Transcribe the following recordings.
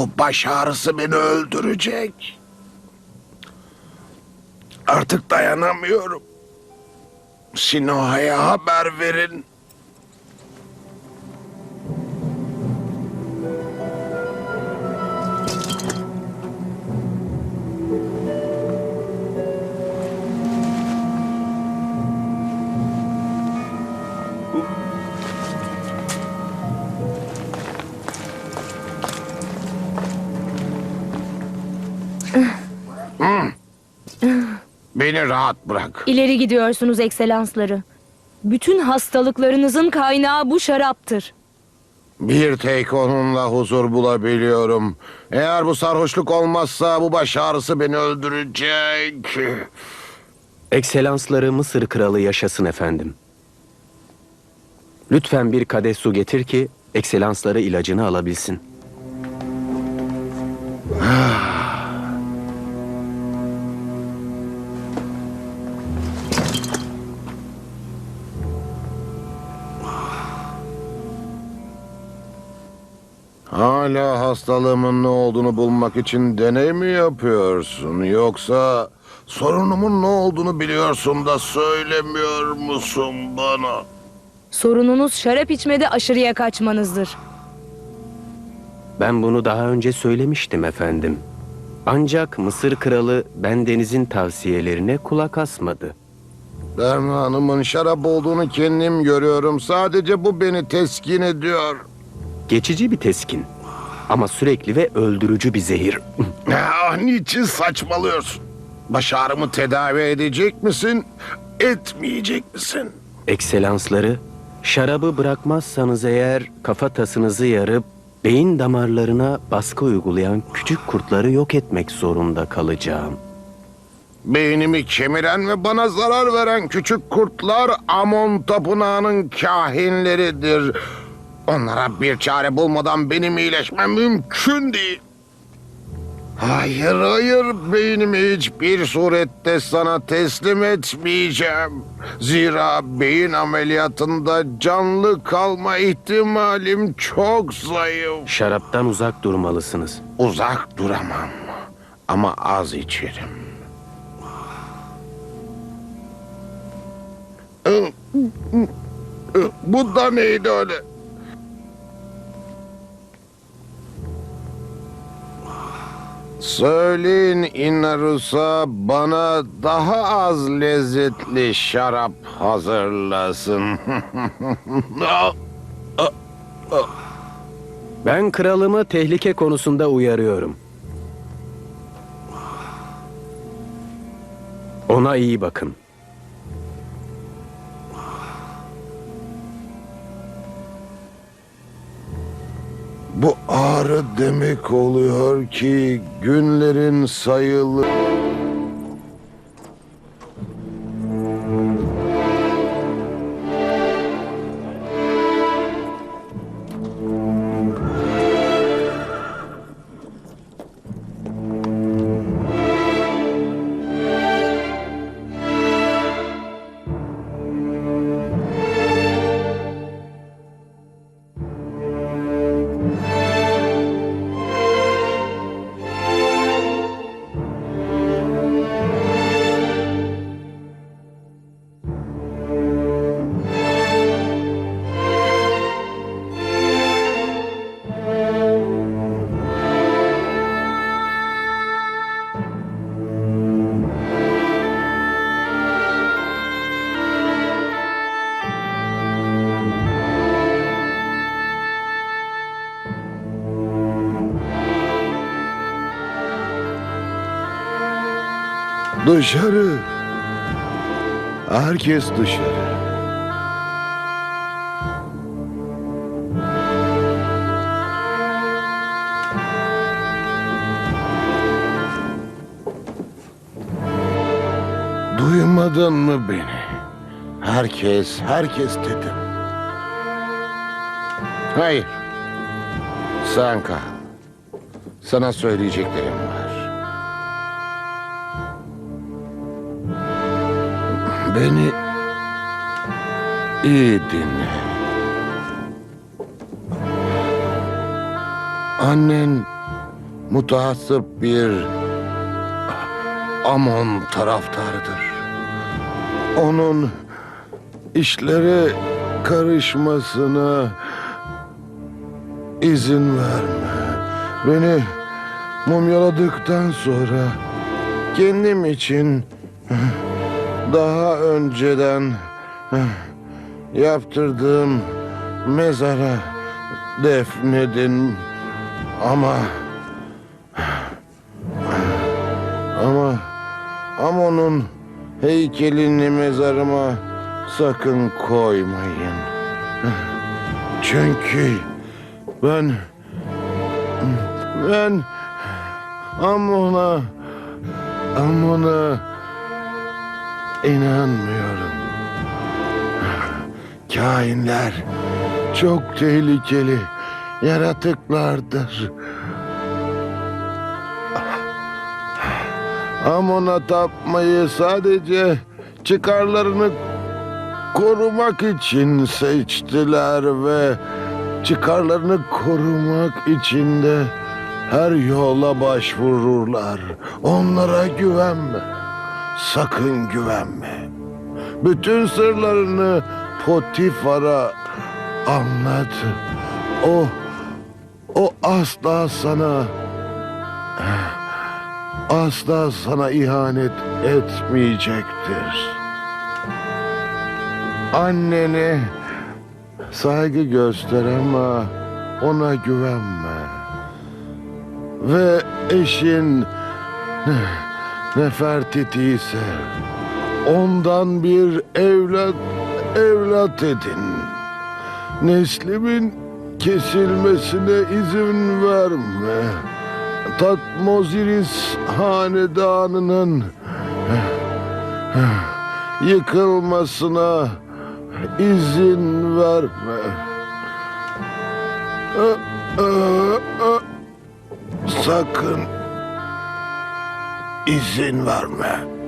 Bu baş ağrısı beni öldürecek. Artık dayanamıyorum. Sinoha'ya haber verin. Beni rahat bırak. İleri gidiyorsunuz ekselansları. Bütün hastalıklarınızın kaynağı bu şaraptır. Bir tek onunla huzur bulabiliyorum. Eğer bu sarhoşluk olmazsa bu baş ağrısı beni öldürecek. Ekselansları Mısır kralı yaşasın efendim. Lütfen bir kadeh su getir ki ekselansları ilacını alabilsin. Hala hastalığımın ne olduğunu bulmak için deney mi yapıyorsun? Yoksa sorunumun ne olduğunu biliyorsun da söylemiyor musun bana? Sorununuz şarap içmede aşırıya kaçmanızdır. Ben bunu daha önce söylemiştim efendim. Ancak Mısır kralı bendenizin tavsiyelerine kulak asmadı. Dermanımın şarap olduğunu kendim görüyorum. Sadece bu beni teskin ediyor. Geçici bir teskin ama sürekli ve öldürücü bir zehir. Ah, niçin saçmalıyorsun? Baş ağrımı tedavi edecek misin? Etmeyecek misin? Ekselansları, şarabı bırakmazsanız eğer kafatasınızı yarıp beyin damarlarına baskı uygulayan küçük kurtları yok etmek zorunda kalacağım. Beynimi kemiren ve bana zarar veren küçük kurtlar Amon Tapınağı'nın kahinleridir. Onlara bir çare bulmadan benim iyileşmem mümkün değil. Hayır hayır beynimi hiçbir surette sana teslim etmeyeceğim. Zira beyin ameliyatında canlı kalma ihtimalim çok zayıf. Şaraptan uzak durmalısınız. Uzak duramam ama az içerim. Bu da neydi öyle? Söyleyin Inarus'a bana daha az lezzetli şarap hazırlasın. Ben kralımı tehlike konusunda uyarıyorum. Ona iyi bakın. Bu ağrı demek oluyor ki günlerin sayılı. Dışarı. Herkes dışarı. Duymadın mı beni? Herkes, herkes dedim. Hayır. Sen kal. Sana söyleyeceklerim var. Beni iyi dinle. Annen mutahassıp bir Amon taraftarıdır. Onun işlere karışmasına izin verme. Beni mumyaladıktan sonra kendim için daha önceden yaptırdığım mezara defnedin ama ama ama onun heykelini mezarıma sakın koymayın. Çünkü ben ben Amon'a Amon'a inanmıyorum. Kainler çok tehlikeli yaratıklardır. Amon'a tapmayı sadece çıkarlarını korumak için seçtiler ve çıkarlarını korumak için de her yola başvururlar. Onlara güvenme. Sakın güvenme. Bütün sırlarını Potifar'a anlat. O o asla sana asla sana ihanet etmeyecektir. Annene saygı göster ama ona güvenme. Ve eşin Nefertiti ise ondan bir evlat evlat edin. Neslimin kesilmesine izin verme. Tatmoziris hanedanının yıkılmasına izin verme. Sakın izin verme.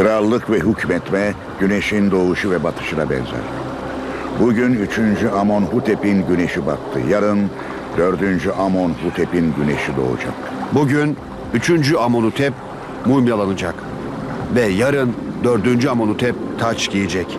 Krallık ve hükmetme güneşin doğuşu ve batışına benzer. Bugün 3. Amonhotep'in güneşi battı. Yarın 4. Amonhotep'in güneşi doğacak. Bugün 3. Amonutep mumyalanacak. Ve yarın 4. Amonutep taç giyecek.